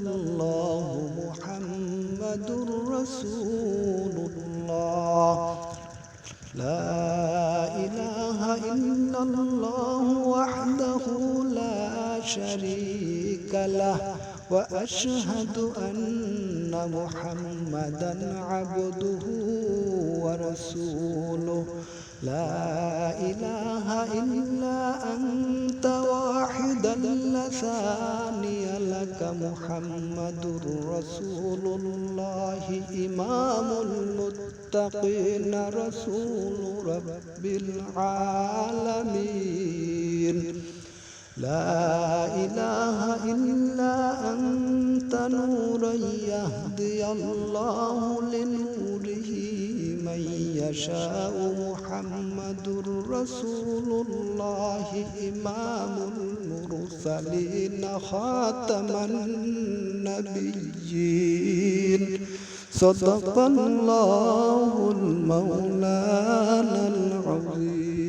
الله محمد رسول الله. لا إله إلا الله وحده لا شريك له وأشهد أن محمدا عبده ورسوله. لا إله إلا أنت ثاني لك محمد رسول الله إمام المتقين رسول رب العالمين لا إله إلا أنت نورا يهدي الله لنوره من يشاء محمد رسول الله إمام المرسلين خاتم النبيين. صدق الله المولانا العظيم.